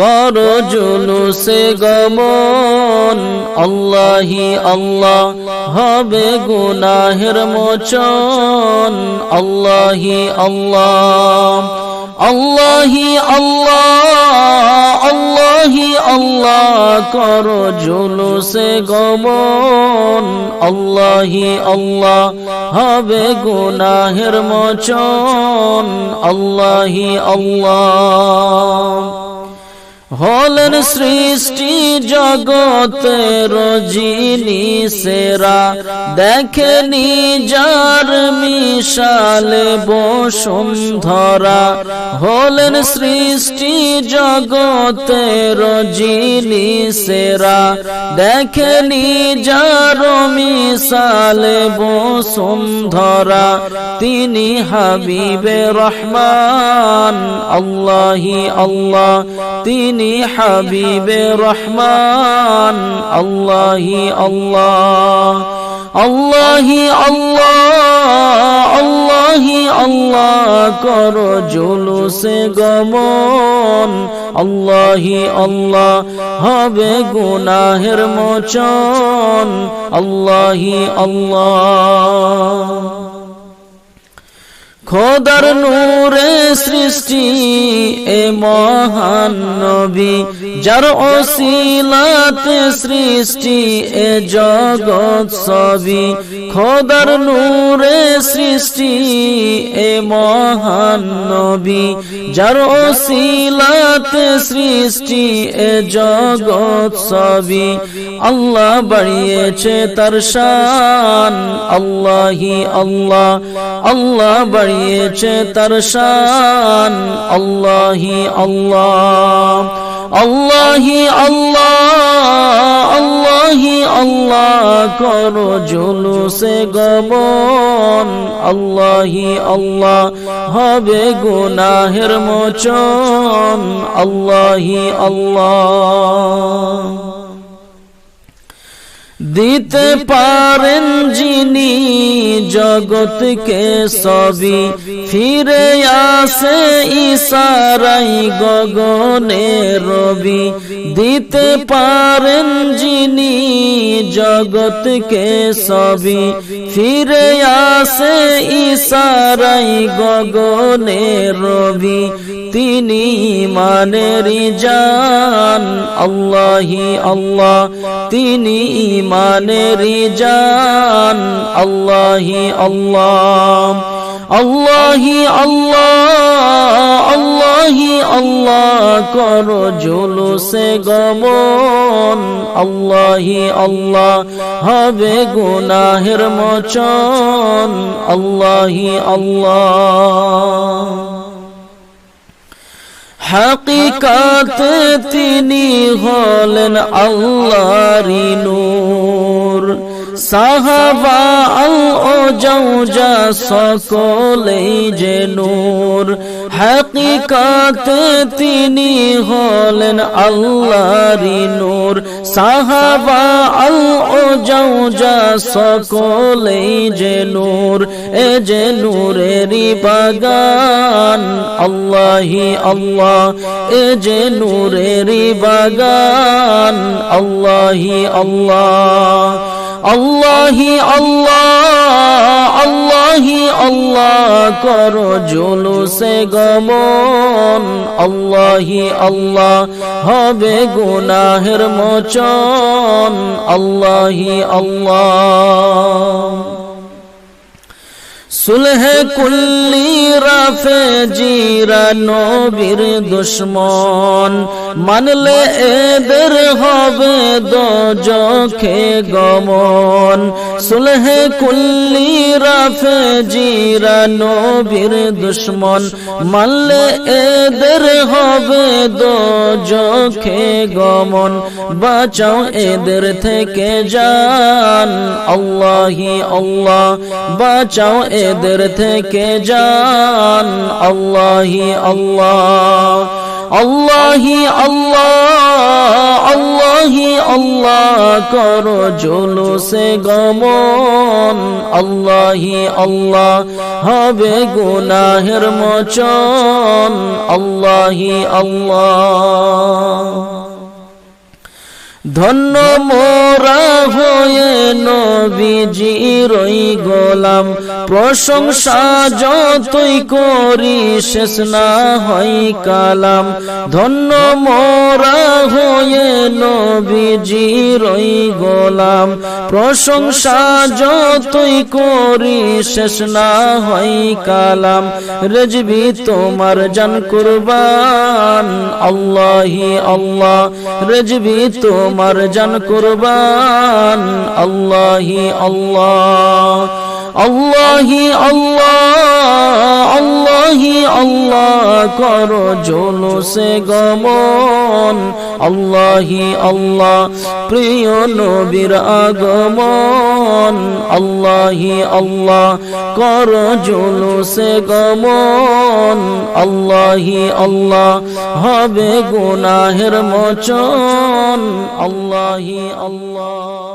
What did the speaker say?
কর জুলুসে গমন। আল্লাহি আল্লাহ হবে গুনাহের মোচন। আল্লাহি আল্লাহ আল্লাহি আল্লাহ আল্লাহি আল্লাহ কর জুলুসে গমন। আল্লাহি আল্লাহ হবে গুনাহের মোচন। আল্লাহি আল্লাহ। হলেন সৃষ্টি জগতের যিনি সেরা দেখেনি যার মিশালে বসুন্ধরা। হলেন সৃষ্টি জগতের যিনি সেরা দেখেনি যার মিশালে বসুন্ধরা। তিনি হাবিবে রহমান। আল্লাহি আল্লাহ, তিনি হাবিবে রহমান, আল্লাহি আল্লাহ আল্লাহি আল্লাহ আল্লাহি আল্লাহ, কর জুলুসে গমন, আল্লাহি আল্লাহ, হবে গুনাহের মোচন, আল্লাহি আল্লাহ। খোদার নূরে সৃষ্টি, এ মহান নবী, যার অশিলাতে সৃষ্টি, এ জগৎ সবই খোদার নূরে সৃষ্টি, এ মহান নবী, যার অশিলাতে সৃষ্টি, এ জগৎ সবই আল্লাহ বাড়িয়েছে তার শান। আল্লাহি আল্লাহ। আল্লাহ বাড়িয়েছে তার শান। আল্লাহি আল্লাহ। আল্লাহি আল্লাহ। আল্লাহি আল্লাহ। করো জুলুসে গমন আল্লাহি আল্লাহ। হবে গুনাহের মোচন। আল্লাহি আল্লাহ। দিতে পারেন যিনি জগৎকে সবই। ফিরে আসে ইসারাই গগনে রবি। দিতে পারেন যিনি জগৎকে সবই। ফিরে আসে ইসারাই গগনে রবি। তিনি মানের জান। আল্লাহি আল্লাহ। তিনি ইমানের জান, আল্লাহি আল্লাহ আল্লাহি আল্লাহ আল্লাহি আল্লাহ কর জুলুসে গমন, আল্লাহি আল্লাহ হবে গুনাহের মোচন, আল্লাহি আল্লাহ। হাকিকাত তিনি হলেন আল্লাহরি নূর। সাহাবা আল ও জৌজা সকলেই যে নূর। হাকিকাত তিনি হলেন আল্লাহরি নূর। সাহাবা আল ও জৌজা সকলেই যে নূর, এ যে নূরেরই বাগান। আল্লাহি আল্লাহ, এ যে নূরেরই বাগান। আল্লাহি আল্লাহ। আল্লাহি আল্লাহ আল্লাহি আল্লাহ কর জুলুসে গমন আল্লাহি আল্লাহ হবে গুনাহের মোচন আল্লাহি আল্লাহ। সুলহে কুল্লি রাফে জিরা নবীর দুশ্মন। মানলে এদের হবে দোজখে গমন। সুলহ কুল্লি রাফে জিরা নবীর দুশ্মন মানলে এদের হবে দোজখে গমন। বাঁচাও এদের থেকে যান আল্লাহি আল্লাহ। বাঁচাও এদের থেকে যান আল্লাহি আল্লাহ। আল্লাহি আল্লাহ। আল্লাহি আল্লাহ জলো সে গমন। আল্লাহি আল্লাহ হবে গুনাহের মোচন। আল্লাহি আল্লাহ। ধন্য মোরা হয়ে নবীজির গোলাম। প্রশংসা যতই করি শেষ না হয় কালাম। ধন্য মোরা হয়ে নবীজির গোলাম। প্রশংসা যতই করি শেষ না হয় কালাম। রেজবি তোমার জান কুরবান, আল্লাহি আল্লাহ। রেজবি তোমার জান কুরবান। আল্লাহি আল্লাহ। আল্লাহি আল্লাহ আল্লাহি আল্লাহ করো জুলুসে গমন। আল্লাহি আল্লাহ, প্রিয় নবীর আগমন। আল্লাহি আল্লাহ করো জুলুসে গমন। আল্লাহি আল্লাহ হবে গুনাহের মোচন। আল্লাহি আল্লাহ